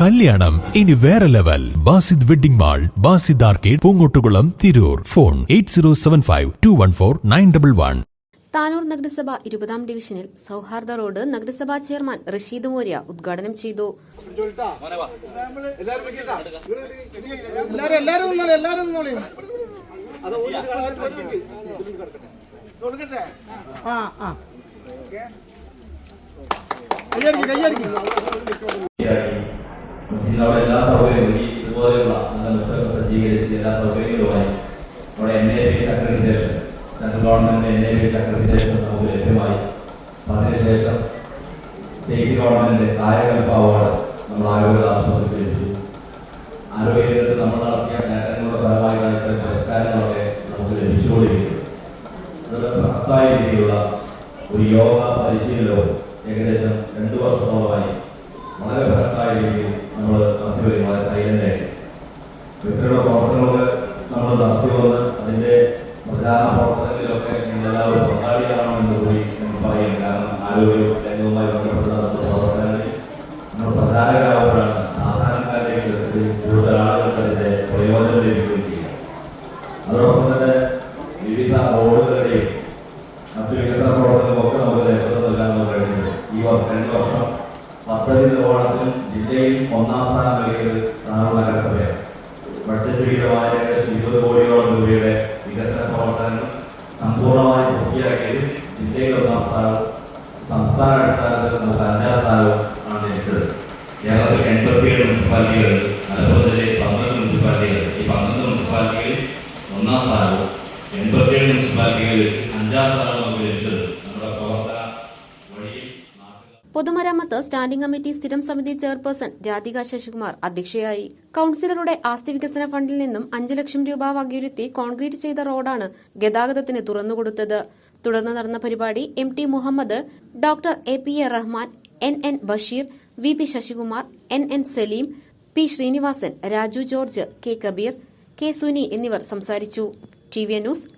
കല്യാണം. ഇനി വേറെ level. Basid wedding mall Basid arcade Poongottukulam Tirur. Phone eight zero seven five two one four nine double one. Tanur നഗരസഭ ഇരുപതാം ഡിവിഷനിൽ സൗഹാർദ്ദ റോഡ് നഗരസഭാ ചെയർമാൻ റഷീദ് മോര്യ ഉദ്ഘാടനം ചെയ്തു. ആ ആ. കയ്യടിക്ക് കയ്യടിക്ക് അവിടെ എല്ലാ സൗകര്യവും ഈ ഇതുപോലെയുള്ള നല്ല പുസ്തകം സജ്ജീകരിച്ച് എല്ലാ സൗകര്യങ്ങളുമായി നമ്മുടെ N A P accreditation central government N A P accreditation നമുക്ക് ലഭ്യമായി അതിനുശേഷം സ്റ്റേറ്റ് ഗവൺമെന്റിന്റെ കായകൽപ്പ അവാർഡ് നമ്മൾ ആരോഗ്യ ആശുപത്രിക്ക് ലഭിച്ചു ആരോഗ്യരംഗത്ത് നമ്മൾ നടത്തിയ നേട്ടങ്ങളുടെ ഫലമായിട്ടാണ് ഇത്തരം പുരസ്കാരങ്ങളൊക്കെ നമുക്ക് ലഭിച്ചുകൊണ്ടിരിക്കുന്നത് അതുപോലെ ഭർത്തായ രീതിയിലുള്ള ഒരു യോഗ പരിശീലനവും ഏകദേശം രണ്ടു വർഷത്തോളമായി വളരെ ഭർത്തായ രീതിയിൽ നമ്മൾ നടത്തി വരും വളരെ സൈലന്റ് ആയിട്ട് ഇത്തരത്തിലുള്ള പ്രവർത്തനങ്ങൾ നമ്മൾ നടത്തി വന്ന് അതിന്റെ പ്രചാരണ പ്രവർത്തനങ്ങളിലൊക്കെ നിങ്ങളെല്ലാവരും കൂടി നമുക്ക് പറയാം. കാരണം ആരോഗ്യ രംഗവുമായി ബന്ധപ്പെട്ട പ്രവർത്തനങ്ങളിൽ നമ്മൾ പ്രചാരകരാകുമ്പോഴാണ് സാധാരണക്കാരിലേക്ക് കൂടുതൽ ആളുകൾക്ക് പ്രയോജനം ലഭിക്കുകയും ചെയ്യുക. അതോടൊപ്പം തന്നെ വിവിധ റോഡുകളുടെയും മറ്റു വികസന പ്രവർത്തനങ്ങളൊക്കെ നമുക്ക് നേതൃത്വം കഴിഞ്ഞിട്ടുണ്ട് ഈ രണ്ട് വർഷം പദ്ധതി നിർവഹണത്തിൽ ജില്ലയിൽ ഒന്നാം സ്ഥാനം നൽകിയത് താനൂർ നഗരസഭയാണ്. ബഡ്ജറ്റ് വിഹിതമായ ഏകദേശം ഇരുപത് കോടിയോളം രൂപയുടെ വികസന പ്രവർത്തനങ്ങൾ സമ്പൂർണമായി പൂർത്തിയാക്കിയത് ജില്ലയിൽ ഒന്നാം സ്ഥാനവും സംസ്ഥാന അടിസ്ഥാനത്തിൽ അഞ്ചാം സ്ഥാനവും ആണ് ലഭിച്ചത്. കേരളത്തിൽ എൺപത്തിയേഴ് മുനിസിപ്പാലിറ്റികളിൽ മലപ്പുറം ജില്ലയിൽ പന്ത്രണ്ട് മുനിസിപ്പാലിറ്റികൾ. ഈ പന്ത്രണ്ട് മുനിസിപ്പാലിറ്റികളിൽ ഒന്നാം സ്ഥാനവും എൺപത്തിയേഴ് മുനിസിപ്പാലിറ്റികളിൽ അഞ്ചാം സ്ഥാനവും നമുക്ക് ലഭിച്ചത് പൊതുമരാമത്ത് സ്റ്റാൻഡിംഗ് കമ്മിറ്റി സ്ഥിരം സമിതി ചെയർപേഴ്സൺ രാധിക ശശികുമാർ അധ്യക്ഷയായി. കൌൺസിലറുടെ ആസ്തി വികസന ഫണ്ടിൽ നിന്നും അഞ്ചു ലക്ഷം രൂപ വകയിരുത്തി കോൺക്രീറ്റ് ചെയ്ത റോഡാണ് ഗതാഗതത്തിന് തുറന്നുകൊടുത്തത്. തുടർന്ന് നടന്ന പരിപാടി M T Muhammad doctor A P A Rahman N N Basheer V P Sasikumar N N Salim P Srinivasan Raju George K Kabir K Suni എന്നിവർ സംസാരിച്ചു. T V news